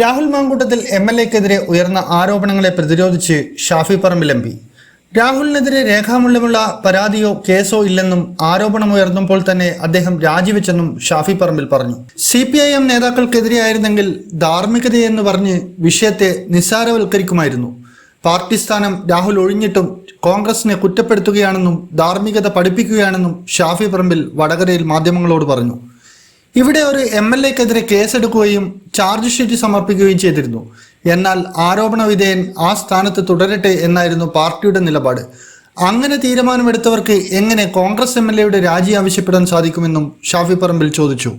Rahul Mamkootathil M L എക്കെതിരെ ഉയർന്ന ആരോപണങ്ങളെ പ്രതിരോധിച്ച് ഷാഫി പറമ്പിൽ എം പി. രാഹുലിനെതിരെ രേഖാമൂലമുള്ള പരാതിയോ കേസോ ഇല്ലെന്നും ആരോപണമുയർന്നപ്പോൾ തന്നെ അദ്ദേഹം രാജിവെച്ചെന്നും ഷാഫി പറമ്പിൽ പറഞ്ഞു. സി പി ഐ എം നേതാക്കൾക്കെതിരെയായിരുന്നെങ്കിൽ ധാർമ്മികതയെന്ന് പറഞ്ഞ് വിഷയത്തെ നിസ്സാരവൽക്കരിക്കുമായിരുന്നു. പാർട്ടി സ്ഥാനം രാഹുൽ ഒഴിഞ്ഞിട്ടും കോൺഗ്രസിനെ കുറ്റപ്പെടുത്തുകയാണെന്നും ധാർമ്മികത പഠിപ്പിക്കുകയാണെന്നും ഷാഫി പറമ്പിൽ വടകരയിൽ മാധ്യമങ്ങളോട് പറഞ്ഞു. ഇവിടെ ഒരു എം എൽ എക്കെതിരെ കേസെടുക്കുകയും ചാർജ് ഷീറ്റ് സമർപ്പിക്കുകയും ചെയ്തിരുന്നു. എന്നാൽ ആരോപണ വിധേയൻ ആ സ്ഥാനത്ത് തുടരട്ടെ എന്നായിരുന്നു പാർട്ടിയുടെ നിലപാട്. അങ്ങനെ തീരുമാനമെടുത്തവർക്ക് എങ്ങനെ കോൺഗ്രസ് എം എൽ എയുടെ രാജി ആവശ്യപ്പെടാൻ സാധിക്കുമെന്നും ഷാഫി പറമ്പിൽ ചോദിച്ചു.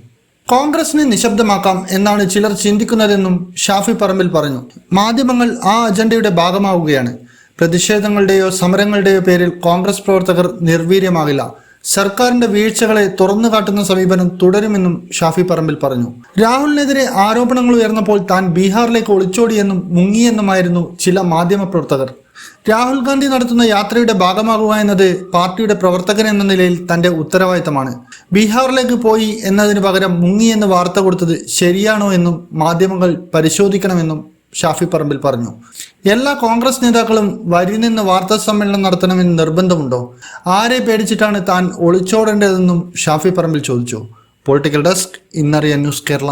കോൺഗ്രസിനെ നിശബ്ദമാക്കാം എന്നാണ് ചിലർ ചിന്തിക്കുന്നതെന്നും ഷാഫി പറമ്പിൽ പറഞ്ഞു. മാധ്യമങ്ങൾ ആ അജണ്ടയുടെ ഭാഗമാവുകയാണ്. പ്രതിഷേധങ്ങളുടെയോ സമരങ്ങളുടെയോ പേരിൽ കോൺഗ്രസ് പ്രവർത്തകർ നിർവീര്യമാകില്ല. സർക്കാരിന്റെ വീഴ്ചകളെ തുറന്നു കാട്ടുന്ന സമീപനം തുടരുമെന്നും ഷാഫി പറമ്പിൽ പറഞ്ഞു. രാഹുലിനെതിരെ ആരോപണങ്ങൾ ഉയർന്നപ്പോൾ താൻ ബീഹാറിലേക്ക് ഒളിച്ചോടിയെന്നും മുങ്ങിയെന്നുമായിരുന്നു ചില മാധ്യമ പ്രവർത്തകർ. രാഹുൽ ഗാന്ധി നടത്തുന്ന യാത്രയുടെ ഭാഗമാകുക എന്നത് പാർട്ടിയുടെ പ്രവർത്തകൻ എന്ന നിലയിൽ തന്റെ ഉത്തരവാദിത്തമാണ്. ബീഹാറിലേക്ക് പോയി എന്നതിന് പകരം മുങ്ങിയെന്ന് വാർത്ത കൊടുത്തത് ശരിയാണോ എന്നും മാധ്യമങ്ങൾ പരിശോധിക്കണമെന്നും ഷാഫി പറമ്പിൽ പറഞ്ഞു എല്ലാ കോൺഗ്രസ് നേതാക്കളും വരി നിന്ന് വാർത്താ സമ്മേളനം നടത്തണമെന്ന് നിർബന്ധമുണ്ടോ? ആരെ പേടിച്ചിട്ടാണ് താൻ ഒളിച്ചോടേണ്ടതെന്നും ഷാഫി പറമ്പിൽ ചോദിച്ചു. പൊളിറ്റിക്കൽ ഡെസ്ക് ഇന്നറിയ ന്യൂസ് കേരള.